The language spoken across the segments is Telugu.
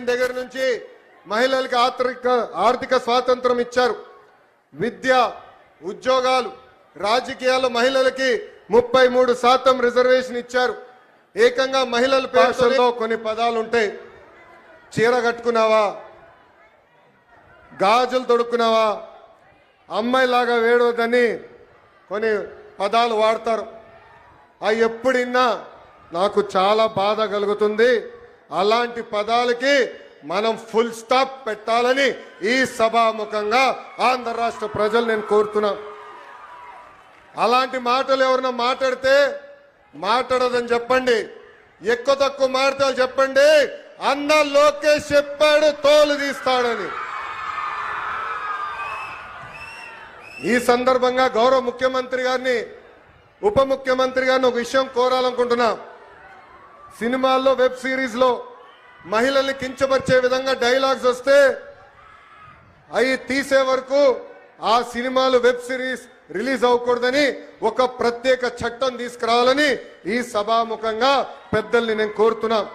దగ్గర నుంచి మహిళలకు ఆర్థిక ఆర్థిక స్వాతంత్రం ఇచ్చారు. విద్య ఉద్యోగాలు రాజకీయాలు మహిళలకి ముప్పై మూడు శాతం రిజర్వేషన్ ఇచ్చారు. ఏకంగా మహిళల భాషల్లో కొన్ని పదాలు ఉంటాయి చీర కట్టుకున్నావా? గాజులు తొడుక్కున్నావా? అమ్మాయిలాగా వేడవద్దని కొన్ని పదాలు వాడతారు. అవి ఎప్పుడిన్నా నాకు చాలా బాధ కలుగుతుంది. అలాంటి పదాలకి మనం ఫుల్ స్టాప్ పెట్టాలని ఈ సభాముఖంగా ఆంధ్ర రాష్ట్ర ప్రజలు నేను కోరుతున్నా. అలాంటి మాటలు ఎవరైనా మాట్లాడితే మాట్లాడదని చెప్పండి. ఎక్కువ తక్కువ మాటలు చెప్పండి. అన్న లోకేష్ చెప్పాడు తోలు తీస్తాడని. ఈ సందర్భంగా గౌరవ ముఖ్యమంత్రి గారిని ఉప ముఖ్యమంత్రి గారిని ఒక విషయం కోరాలనుకుంటున్నాను సినిమాల్లో వెబ్ సిరీస్లో మహిళల్ని కించపరిచే విధంగా డైలాగ్స్ వస్తే అవి తీసే వరకు ఆ సినిమాలు వెబ్ సిరీస్ రిలీజ్ అవ్వకూడదని ఒక ప్రత్యేక చట్టం తీసుకురావాలని ఈ సభాముఖంగా పెద్దల్ని నేను కోరుతున్నా.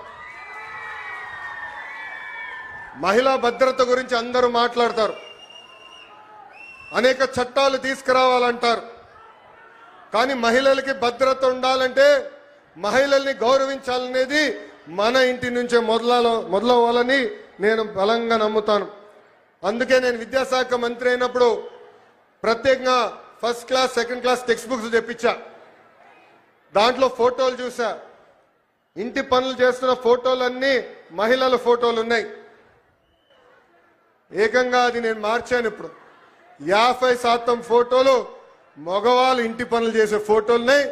మహిళా భద్రత గురించి అందరూ మాట్లాడతారు. అనేక చట్టాలు తీసుకురావాలంటారు. కానీ మహిళలకి భద్రత ఉండాలంటే మహిళల్ని గౌరవించాలనేది మన ఇంటి నుంచే మొదల మొదలవ్వాలని నేను బలంగా నమ్ముతాను. అందుకే నేను విద్యాశాఖ మంత్రి అయినప్పుడు ప్రత్యేకంగా first class second class text books తెప్పించా. దాంట్లో ఫోటోలు చూసా. ఇంటి పనులు చేస్తున్న ఫోటోలన్నీ మహిళల ఫోటోలు ఉన్నాయి. ఏకంగా అది నేను మార్చాను ఇప్పుడు. యాభై శాతం ఫోటోలు మగవాళ్ళు ఇంటి పనులు చేసే ఫోటోలున్నాయి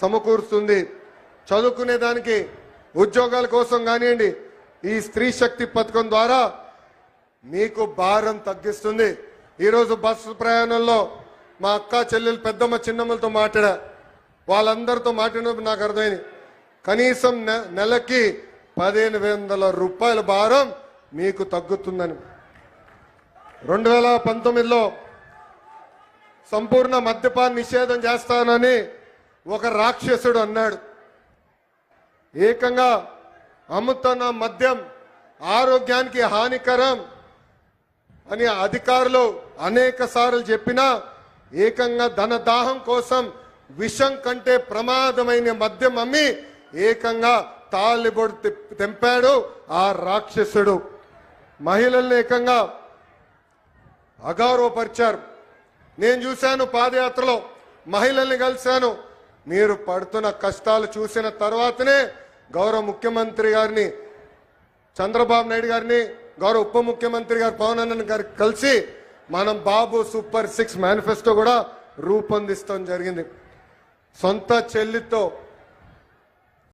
సమకూరుస్తుంది. చదువుకునే దానికి ఉద్యోగాల కోసం కానివ్వండి ఈ స్త్రీ శక్తి పథకం ద్వారా మీకు భారం తగ్గిస్తుంది. ఈరోజు బస్సు ప్రయాణంలో మా అక్క చెల్లెలు పెద్దమ్మ చిన్నమ్మలతో మాట్లాడా. వాళ్ళందరితో మాట్లాడినప్పుడు నాకు అర్థమైంది. కనీసం నె- నెలకి పదిహేను వందల రూపాయల భారం మీకు తగ్గుతుందని. రెండు వేల పంతొమ్మిదిలో సంపూర్ణ మద్యపాన్ నిషేధం చేస్తానని ఒక రాక్షసుడు అన్నాడు. ఏకంగా అమ్ముతున్న మద్యం ఆరోగ్యానికి హానికరం అని అధికారులు అనేక సార్లు చెప్పినా ఏకంగా ధన దాహం కోసం విషం కంటే ప్రమాదమైన మద్యం అమ్మి ఏకంగా తాలిబొడు తెంపాడు ఆ రాక్షసుడు. మహిళల్ని ఏకంగా అగౌరవపరిచారు నేను చూశాను పాదయాత్రలో మహిళల్ని కలిశాను. మీరు పడుతున్న కష్టాలు చూసిన తర్వాతనే గౌరవ ముఖ్యమంత్రి గారిని చంద్రబాబు నాయుడు గారిని గౌరవ ఉప ముఖ్యమంత్రి గారు పవన్ అన్న గారు కలిసి మనం బాబు సూపర్ సిక్స్ మేనిఫెస్టో కూడా రూపొందిస్తాం జరిగింది. సొంత చెల్లితో